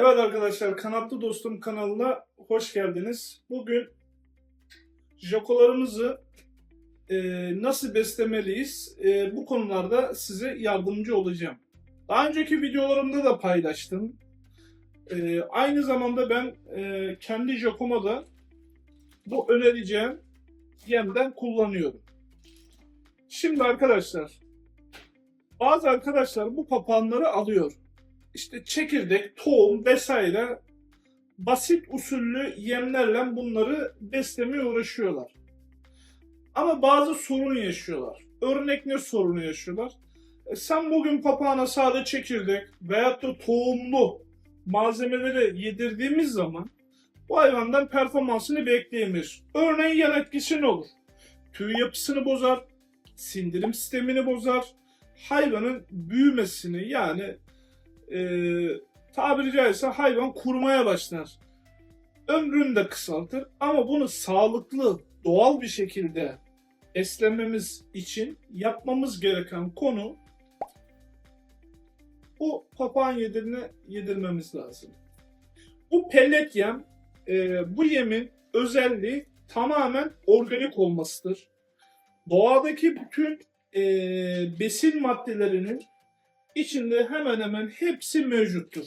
Evet arkadaşlar Kanatlı Dostum kanalına hoş geldiniz. Bugün jokolarımızı e, nasıl beslemeliyiz e, bu konularda size yardımcı olacağım. Daha önceki videolarımda da paylaştım. E, aynı zamanda ben e, kendi jokoma da bu önereceğim yemden kullanıyorum. Şimdi arkadaşlar bazı arkadaşlar bu papağanları alıyor işte çekirdek, tohum vesaire basit usullü yemlerle bunları beslemeye uğraşıyorlar. Ama bazı sorun yaşıyorlar. Örnek ne sorunu yaşıyorlar? E sen bugün papağana sade çekirdek veyahut da tohumlu malzemeleri yedirdiğimiz zaman bu hayvandan performansını bekleyemeyiz. Örneğin yan etkisi ne olur? Tüy yapısını bozar, sindirim sistemini bozar, hayvanın büyümesini yani e, tabiri caizse hayvan kurmaya başlar. Ömrünü de kısaltır ama bunu sağlıklı, doğal bir şekilde beslememiz için yapmamız gereken konu bu papağan yedirini yedirmemiz lazım. Bu pellet yem, e, bu yemin özelliği tamamen organik olmasıdır. Doğadaki bütün e, besin maddelerinin içinde hemen hemen hepsi mevcuttur.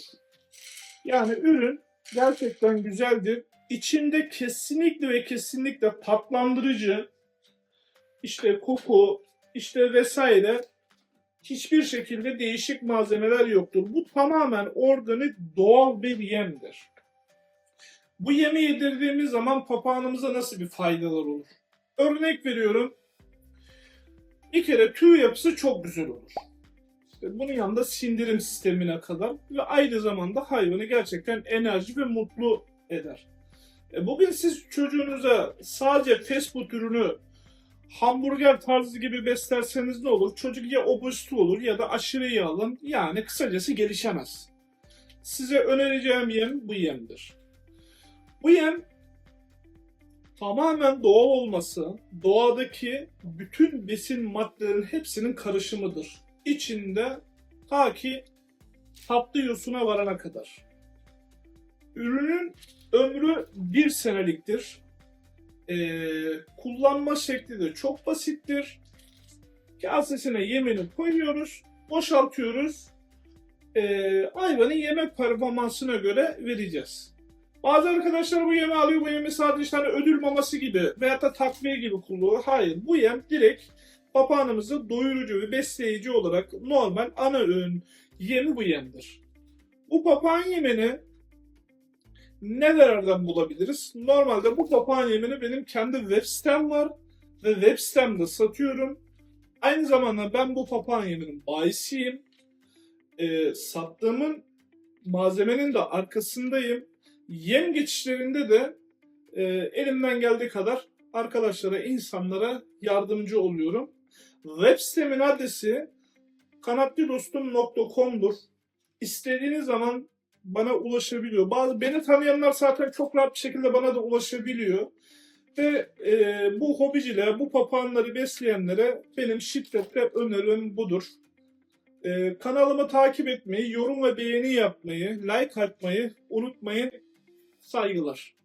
Yani ürün gerçekten güzeldir. İçinde kesinlikle ve kesinlikle tatlandırıcı, işte koku, işte vesaire hiçbir şekilde değişik malzemeler yoktur. Bu tamamen organik doğal bir yemdir. Bu yemi yedirdiğimiz zaman papağanımıza nasıl bir faydalar olur? Örnek veriyorum. Bir kere tüy yapısı çok güzel olur. İşte bunun yanında sindirim sistemine kadar ve aynı zamanda hayvanı gerçekten enerji ve mutlu eder. E bugün siz çocuğunuza sadece fast food ürünü hamburger tarzı gibi beslerseniz ne olur? Çocuk ya obezite olur ya da aşırı yağlı yani kısacası gelişemez. Size önereceğim yem bu yemdir. Bu yem tamamen doğal olması, doğadaki bütün besin maddelerin hepsinin karışımıdır içinde ta ki tatlı yosuna varana kadar. Ürünün ömrü bir seneliktir. Ee, kullanma şekli de çok basittir. Kasesine yemini koyuyoruz, boşaltıyoruz. Ee, hayvanın yemek performansına göre vereceğiz. Bazı arkadaşlar bu yemi alıyor, bu yemi sadece işte hani ödül maması gibi veyahut da takviye gibi kullanıyor. Hayır, bu yem direkt papağanımızı doyurucu ve besleyici olarak normal ana öğün yemi bu yemdir. Bu papağan yemini nelerden bulabiliriz? Normalde bu papağan yemini benim kendi web sitem var ve web sitemde satıyorum. Aynı zamanda ben bu papağan yeminin bayisiyim. Ee, sattığımın malzemenin de arkasındayım. Yem geçişlerinde de e, elimden geldiği kadar arkadaşlara, insanlara yardımcı oluyorum. Web sitemin adresi kanatlidostum.com'dur. İstediğiniz zaman bana ulaşabiliyor. Bazı beni tanıyanlar zaten çok rahat bir şekilde bana da ulaşabiliyor. Ve e, bu hobicilere, bu papağanları besleyenlere benim şiddetle önerim budur. E, kanalımı takip etmeyi, yorum ve beğeni yapmayı, like atmayı unutmayın. Saygılar.